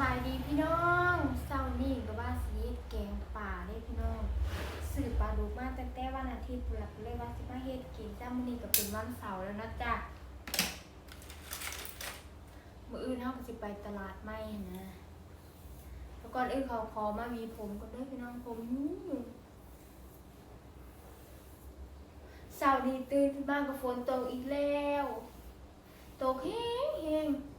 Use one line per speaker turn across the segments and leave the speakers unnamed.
บายดีพี่น้องเศร้านี่ก็ว่าสีแกงป่าได้พี่น้องสืบปลาดุกมาตั้งแต่วันอาทิตย์หลักเลยว่าสิมาเฮ็ดกินจ้ามื้อนี้ก็เป็นวันเสาร์แล้วนะจ๊ะมื้ออื่นเฮาก็สิไปตลาดใหม่นะแล้วก่อนอื่นเขาขอมาวีผมก่อนเด้พี่น้องผมเสาร์นี้ตื่นมาก็ฝนตกอีกแล้ว ตกแห้งๆ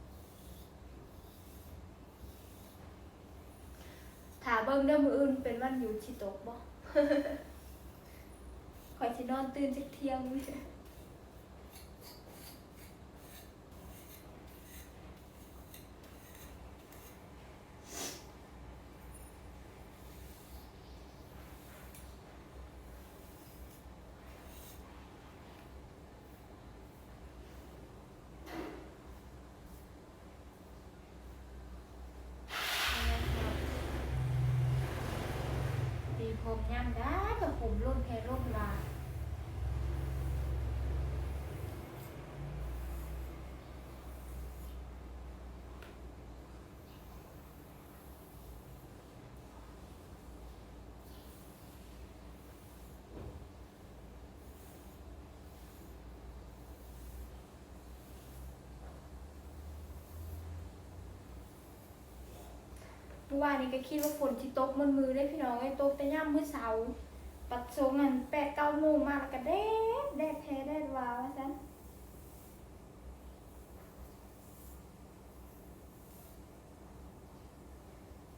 ถา เบิ่งเด้อมืออื่นเป็นวันอยู่ชิตกบ่ คอยสินอนตื่นจักเที่ยง ตีผมย่ำได้กับผมร่นแพร่นลา เมื่อวานนี้ก็คิดว่าฝนที่ตกมันมือได้พี่น้องไอ้ตกแต่ย่ำมือเสาปัดสงอันแปดเก้าโมงมาแล้วก็แดดแดดแท้แดดวาวว่าซั่น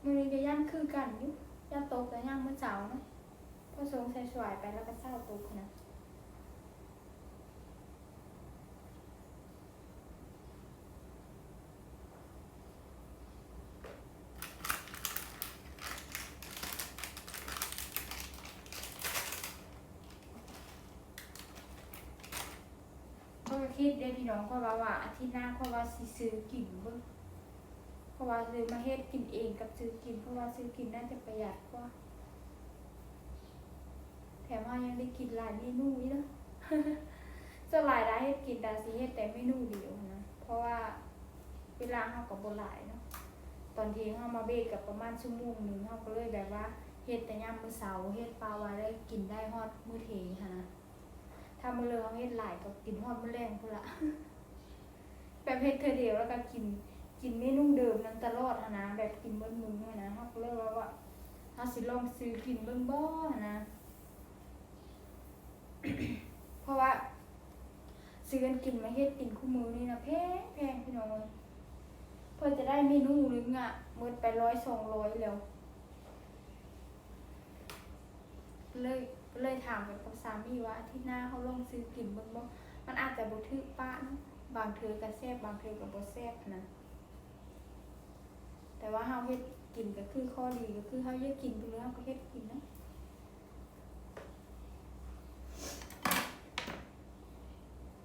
มือนี้ก็ย่ำคือกันอยู่ย่ำตกแต่ย่ำมือเสาเนาะพอสงใส่สวยไปแล้วก็เศร้าตกนะ ก็คิดได้พี่น้องก็ว่าว่าอาทิตย์หน้าก็ว่าสิซื้อกินเบิ่งเพราะว่าซื้อมาเฮ็ดกินเองกับซื้อกินเพราะว่าซื้อกินน่าจะประหยัดกว่าแถมว่ายังได้กินหลายเมนูอีกนะจะหลายได้เฮ็ดกินแต่สิเฮ็ดแต่เมนูเดียวนะ เพราะว่าเวลาเฮาก็บ่หลายเนาะตอนเที่ยงเฮามาเบรกกับประมาณชั่วโมงหนึงเฮาก็เลยแบบว่าเฮ็ดแต่ยามมื้อเช้าเฮ็ดปลาไว้ได้กินได้ฮอดมื้อเทงหันนะ ถ้ามื้อเลิกเฮ็ดหลายก็กินฮอดมื้อแรงพุ่นละแบบเฮ็ดเธอเดียวแล้วก็กินกินเมนูเดิมนั้นตลอดนะแบบกินเบิ่มื้อหั้นนะฮาก็เลยว่าว่าเฮาสิลองซื้อกินเบิ่งบ่นนะ เพราะว่าซื้อกันกินมาเฮ็ดกินคู่มือนี่นะแพงแพงพี่น้องเอ้ยเพื่อจะได้เมนูหนึงอะหมดไป100 200แล้วเลย ก็เลยถามกับกับสามีว่าอาที่หน้าเขาลงซื้อกินเบิ่งบ่มันอาจจะบ่ถือป้านบางเทื่อก็แซ่บบางเทื่อก็บ่แซ่บนะแต่ว่าเฮาเฮ็ดกินก็คือข้อดีก็คือเฮาอยากกินไปเลยเฮาก็เฮ็ดกินนะ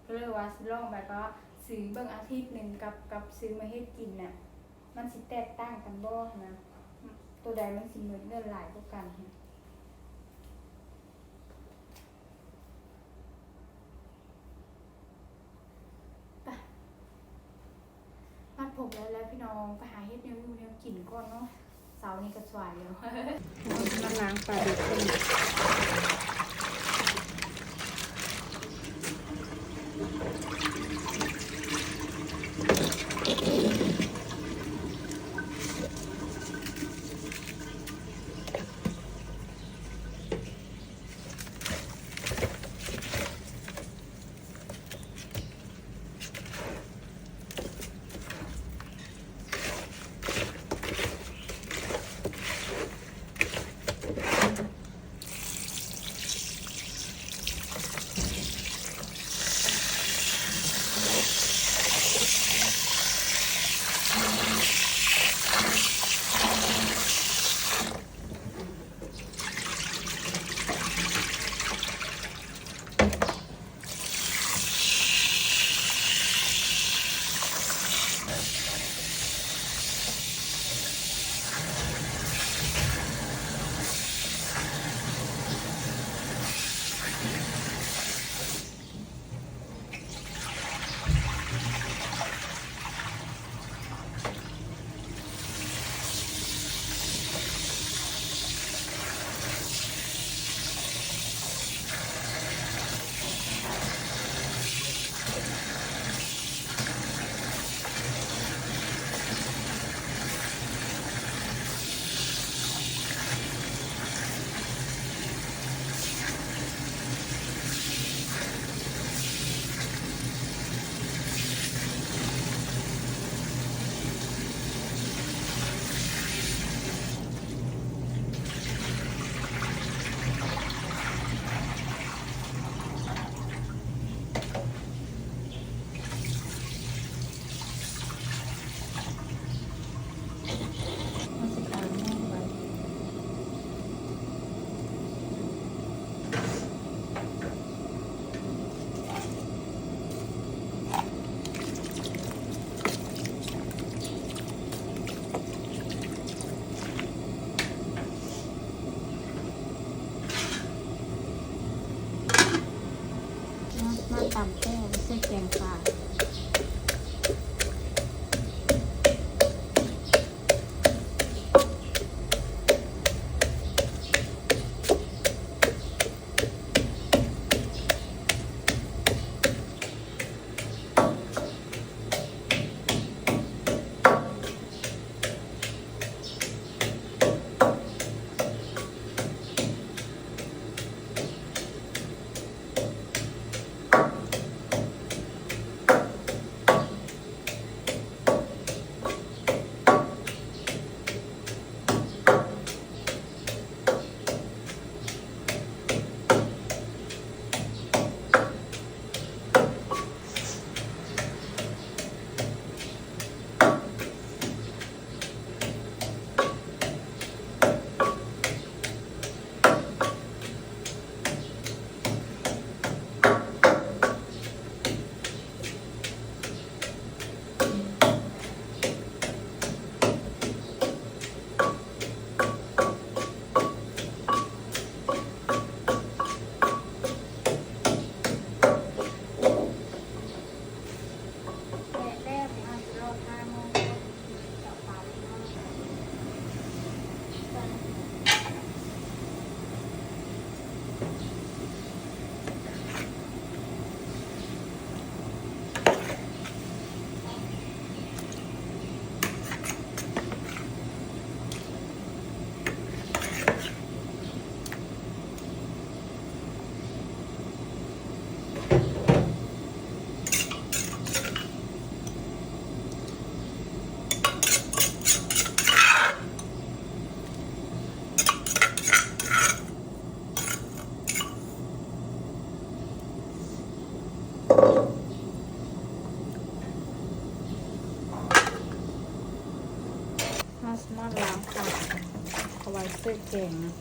ก็เลยว่าสิลองแบบว่าซื้อเบิ่งอาทิตย์หนึ่งกับกับซื้อมาเฮ็ดกินน่ะมันสิแตกต่างกันบ่นะตัวใดมันสิเหมือนเงินหลายกว่ากันนะ มัดผมแล้วแล้ว พี่น้องไปหาเฮ็ดแนวอยู่แนวกินก่อนเนาะเสาร์นี้ก็สวยแล้ว
มาล้างปลาดุก
สมาล้างผักเอาไว้เสื้อแกงนะ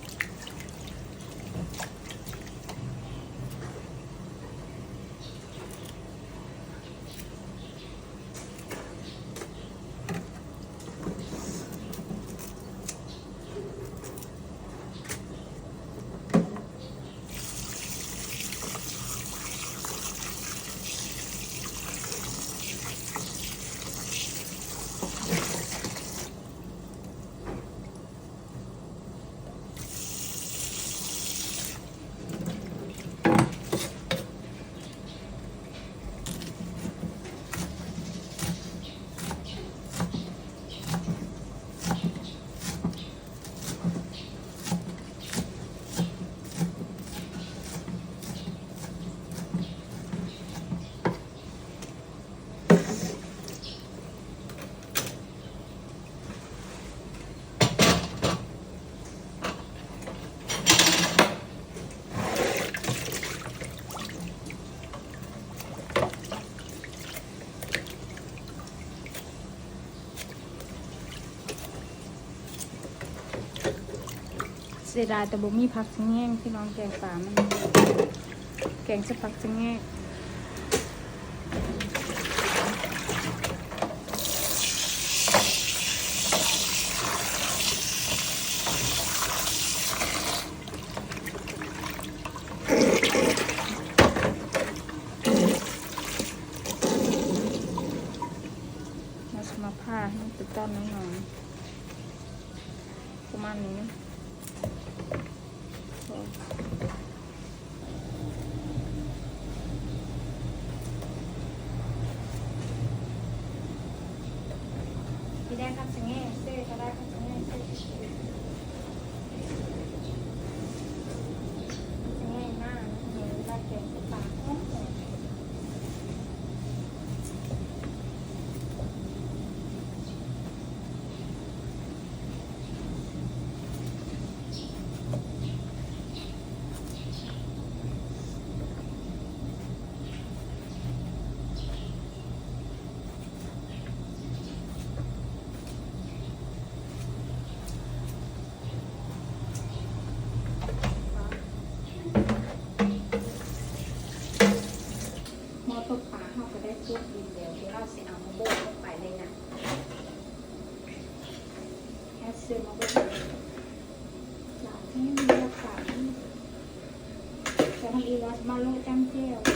สียดายแต่บ่มีผักสังแง่งพี่น้องแกงป่ามัน แกงจะผักสังแง่งมาสมาผ้าให้มันเป็นต้นน้อยๆประมาณนี้นะพอ
สีแดงครับสังเกตเสื้อก็ได้ครับสังเกตเสื้อสังเกตหน้าเห็นลาดแกงปากหอมหอม
หมอตกปลา เขาก็ได้จุดดินเดียวที่เราจะเอามาโบกลงไปเลยนะแค่ซื้อมาโบกหลังที่มีราคาที่จะทำอีวัสมาโลดจ้ำเจียวแล้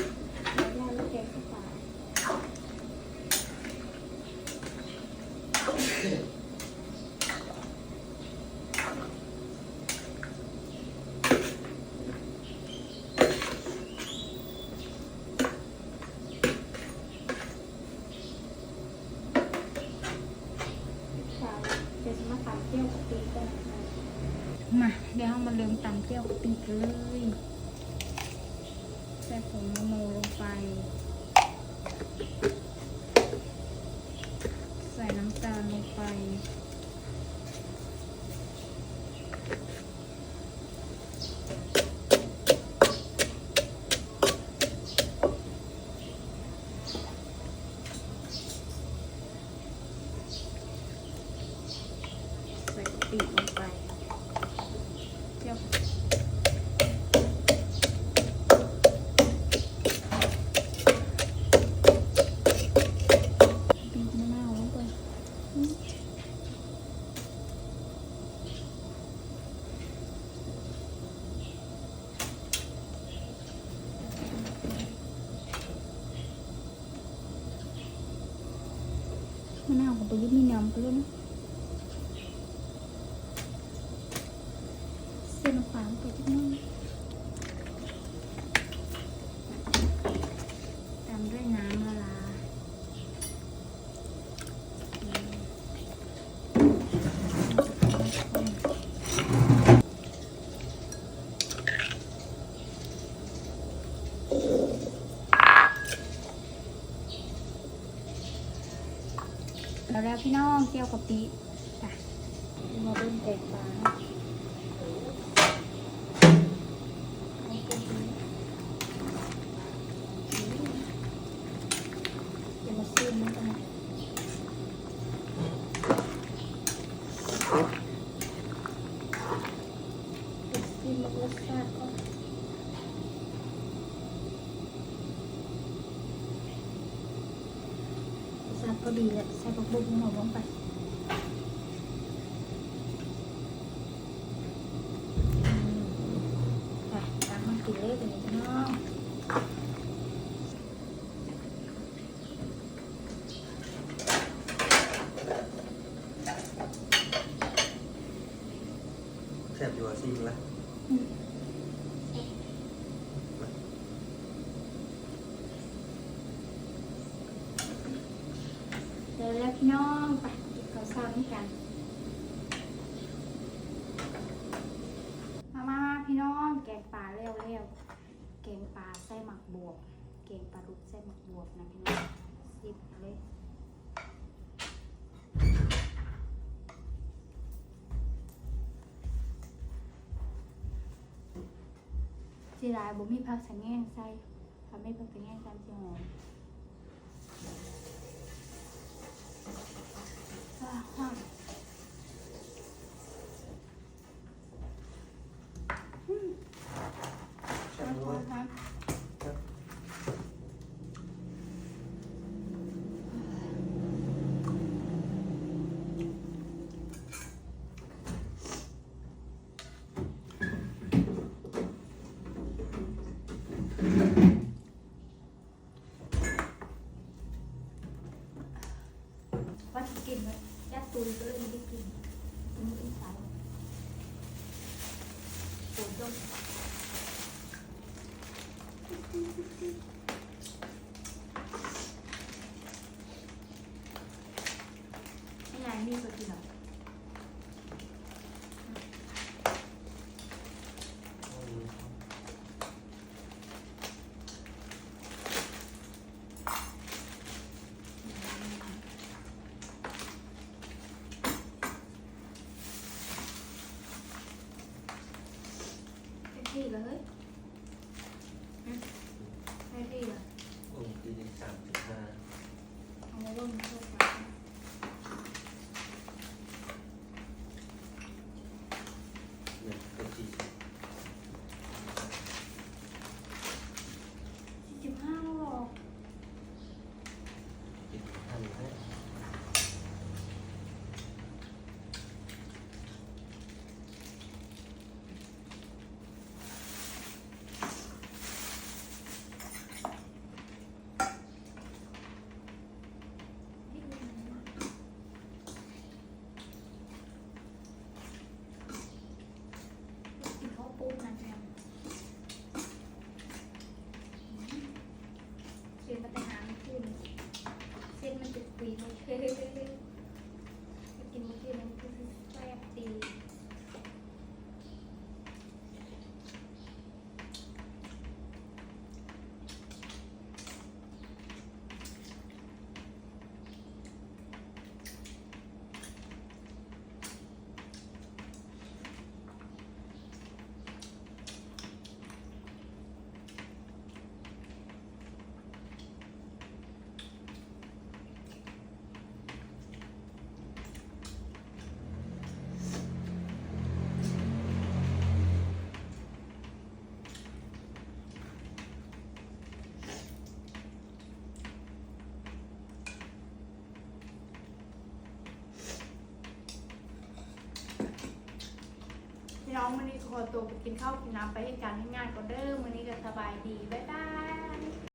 แล้
ว
แล้วพี่น้องเกี่ยวกับปีจ้ะมาเริ่มแตกปลาเดี๋ยวมาซิมมันกันนะกินแบบรสชาติก็รสชาติก็ดีแหละ ใส่ผักบุ้งหอมลงไปอืมค่ตามมากินเลยกันนี้พี่น้อง
แซ่บอยู่อะซิมละ
อืมเดี๋ยวแล้วพี่น้องไปกินข้าวเช้านี่กัน มามามาพี่น้องแกงปลาเร็วเร็วแกงปลา ไส้หมักบวบแกงปลาดุกไส้หมักบวบนะพี่น้องสิบเลยสีลายบ่มีผักสะแง่งใส่ทำให้ผักสะแง่งกันสิหอมว้าวหอม
แซ่บด้วย
ว่าจะกินไหมยัด ตุยก็เลยไม่ได้กินกินไม่ได้ใส่ตุยก็ไม่ยายมีก็กินหรอ
อง
วั
น
นี้ขอตัวไปกินข้าวกินน้ำไปให้การให้งานก็เด้อวันนี้ก็สบายดีบ๊ายบาย